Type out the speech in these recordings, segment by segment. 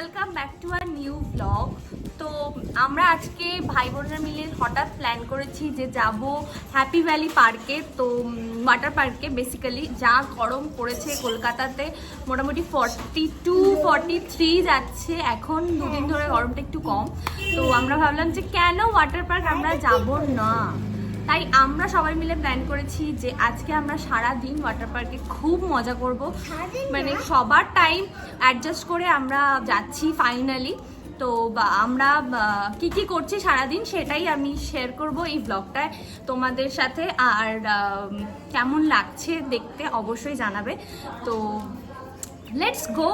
Welcome back to our new blog তো আমরা আজকে ভাই বোনরা মিলে হঠাৎ প্ল্যান করেছি যে যাব হ্যাপি ভ্যালি পার্কে তো ওয়াটার পার্কে বেসিক্যালি যা গরম পড়েছে কলকাতাতে, মোটামুটি ফর্টি টু ফর্টি থ্রি যাচ্ছে। এখন দুদিন ধরে গরমটা একটু কম। তো আমরা ভাবলাম যে কেন ওয়াটার পার্ক আমরা যাব না? তাই আমরা সবাই মিলে প্ল্যান করেছি যে আজকে আমরা সারা দিন ওয়াটার পার্কে খুব মজা করব। মানে সবার টাইম অ্যাডজাস্ট করে আমরা যাচ্ছি ফাইনালি তো আমরা কি কি করছি সারাদিন সেটাই আমি শেয়ার করব এই ব্লগটায় তোমাদের সাথে। আর কেমন লাগছে দেখতে অবশ্যই জানাবে। তো লেটস গো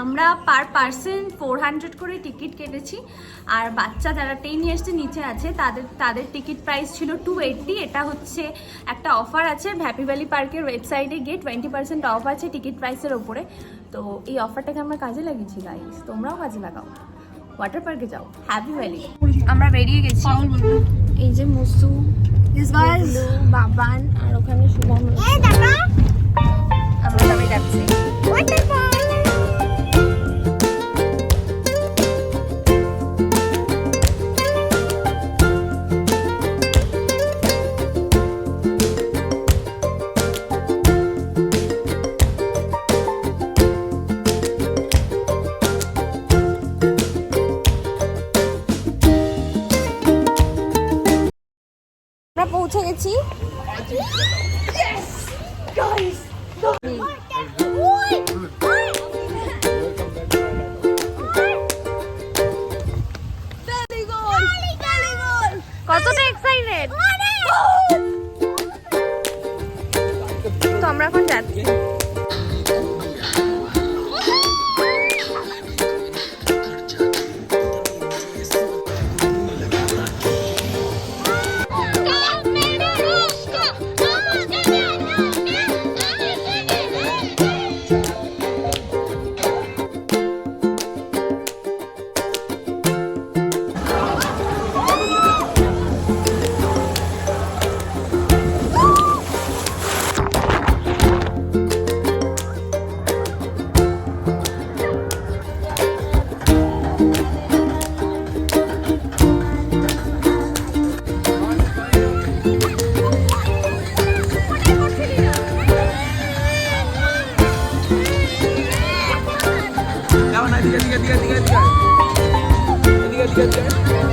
আমরা পার পার্সন ফোর হান্ড্রেড করে টিকিট কেটেছি। আর বাচ্চা যারা টেন ইয়ার্সের নিচে আছে তাদের তাদের টিকিট প্রাইস ছিল টু এইট্টি এটা হচ্ছে একটা অফার আছে। হ্যাপি ভ্যালি পার্কের ওয়েবসাইটে গিয়ে টোয়েন্টি পার্সেন্ট অফ আছে টিকিট প্রাইসের ওপরে। তো এই অফারটাকে আমরা কাজে লাগিয়েছি গাইস তোমরাও কাজে লাগাও। ওয়াটার পার্কে যাও। হ্যাপি ভ্যালি আমরা বেরিয়ে গেছি। এই যে মুসু বাবান আর ওখানে শুভম পৌঁছে গেছি। না এদিকে এদিকে এদিকে এদিকে। এদিকে এদিকে এদিকে।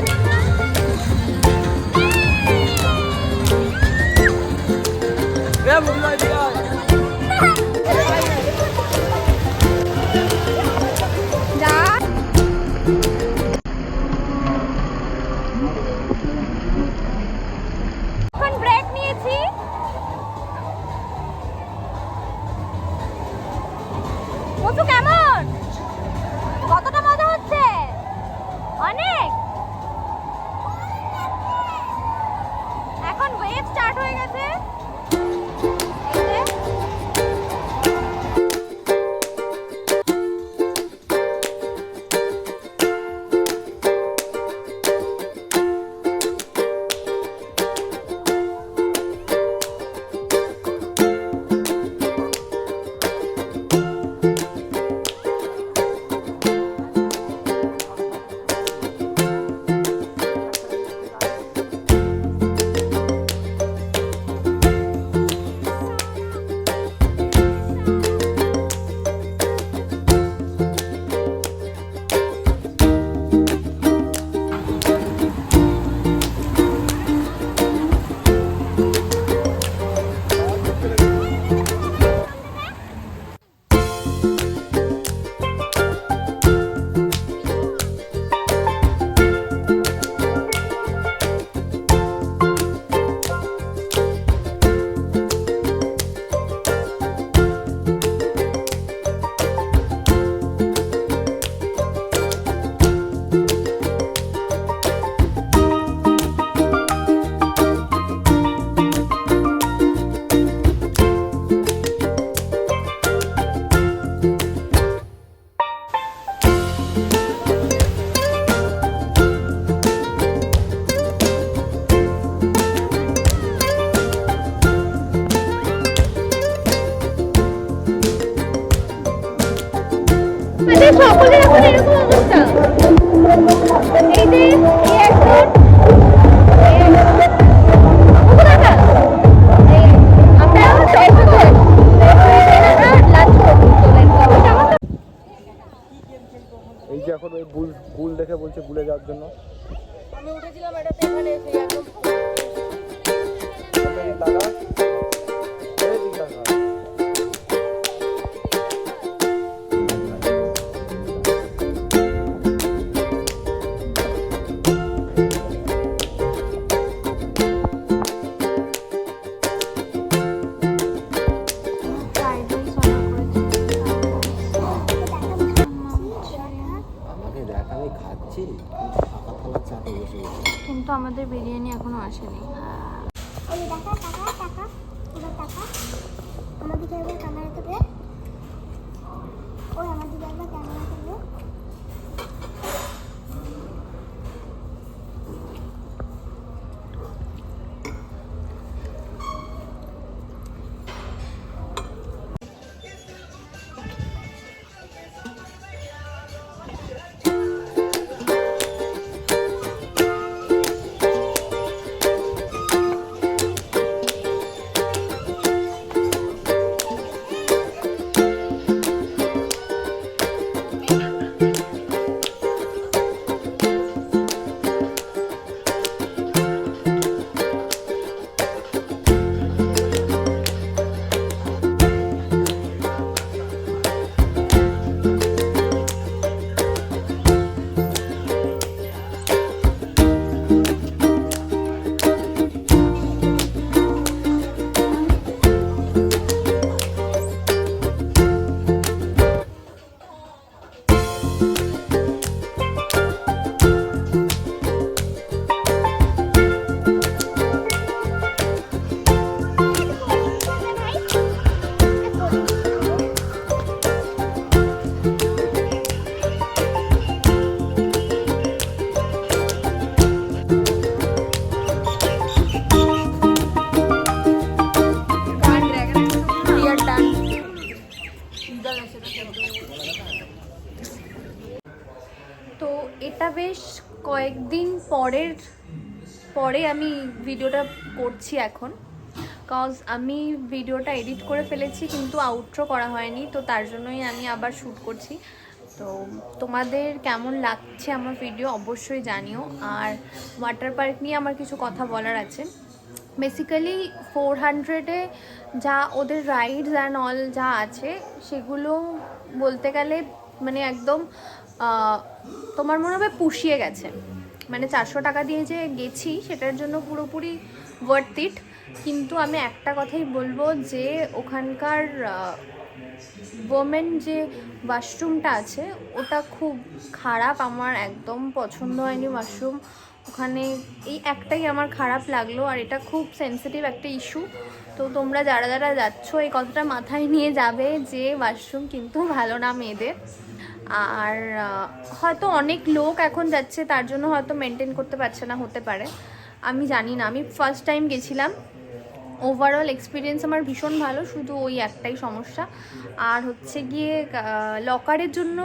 এখন ওয়েভ স্টার্ট হয়ে গেছে। বুল বুল দেখে বলছে ভুলে যাওয়ার জন্য। আমি উঠেছিলাম এটাতে এখানে আমাদের বিরিয়ানি এখনও আসেনি টাকা টাকা টাকা টাকা। ক্যামেরা ও একবার ক্যামেরা বেশ কয়েকদিন পরের, পরে আমি ভিডিওটা করছি এখন। কজ আমি ভিডিওটা এডিট করে ফেলেছি, কিন্তু আউটরো করা হয়নি, তো তার জন্যই আমি আবার শ্যুট করছি। তো তোমাদের কেমন লাগছে আমার ভিডিও অবশ্যই জানিও। আর ওয়াটার পার্ক নিয়ে আমার কিছু কথা বলার আছে। বেসিক্যালি ফোর হান্ড্রেডে যা ওদের রাইডস অ্যান্ড অল যা আছে, সেগুলো বলতে গেলে মানে একদম তোমার মনে হবে পুষিয়ে গেছে। মানে চারশো টাকা দিয়ে যে গেছি, সেটার জন্য পুরোপুরি ওয়ার্থ ইট কিন্তু আমি একটা কথাই বলব যে, ওখানকার ওমেন যে ওয়াশরুমটা আছে, ওটা খুব খারাপ। আমার একদম পছন্দ হয়নি ওয়াশরুম ওখানে এই একটাই আমার খারাপ লাগল, আর এটা খুব সেন্সিটিভ একটা ইস্যু তো তোমরা যারা যারা যাচ্ছ, এই কথাটা মাথায় নিয়ে যাবে যে ওয়াশরুম কিন্তু ভালো না মেয়েদের। আর হয়তো অনেক লোক এখন যাচ্ছে, তার জন্য হয়তো মেনটেন করতে পারছে না, হতে পারে। আমি জানি না, আমি ফার্স্ট টাইম গেছিলাম। ওভারঅল এক্সপিরিয়েন্স আমার ভীষণ ভালো, শুধু ওই একটাই সমস্যা। আর হচ্ছে গিয়ে লকারের জন্য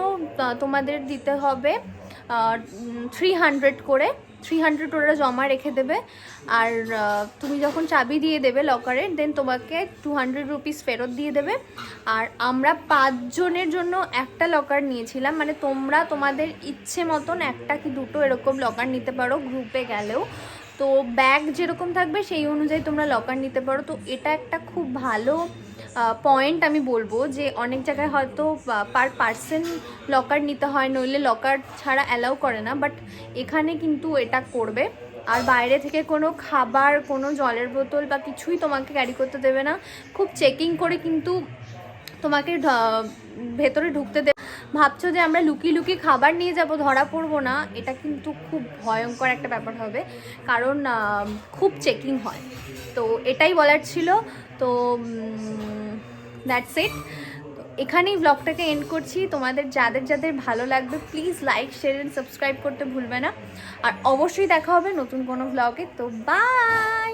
তোমাদের দিতে হবে থ্রি হান্ড্রেড করে। থ্রি হান্ড্রেড ওরা জমা রেখে দেবে। আর তুমি যখন চাবি দিয়ে দেবে লকারের দেন তোমাকে টু হান্ড্রেড রুপিস ফেরত দিয়ে দেবে। আর আমরা পাঁচজনের জন্য একটা লকার নিয়েছিলাম। মানে তোমরা তোমাদের ইচ্ছে মতন একটা কি দুটো এরকম লকার নিতে পারো গ্রুপে গেলেও। তো ব্যাগ যেরকম থাকবে সেই অনুযায়ী তোমরা লকার নিতে পারো। তো এটা একটা খুব ভালো পয়েন্ট আমি বলব যে অনেক জায়গায় হয়তো পার পার্সন লকার নিতে হয়, নইলে লকার ছাড়া অ্যালাউ করে না বাট এখানে কিন্তু এটা করবে। আর বাইরে থেকে কোনো খাবার, কোনো জলের বোতল বা কিছুই তোমাকে ক্যারি করতে দেবে না। খুব চেকিং করে কিন্তু তোমাকে ভেতরে ঢুকতে দেবে ভাবছ যে আমরা লুকিয়ে লুকিয়ে খাবার নিয়ে যাব? ধরা পড়ব না। এটা কিন্তু খুব ভয়ঙ্কর একটা ব্যাপার হবে। কারণ খুব চেকিং হয়। তো এটাই বলার ছিল। তো দ্যাটস ইট এখানেই ব্লগটাকে এন্ড করছি। তোমাদের যাদের যাদের ভালো লাগবে please like share and subscribe করতে ভুলবে না। আর অবশ্যই দেখা হবে নতুন কোনো ব্লগে তো বাই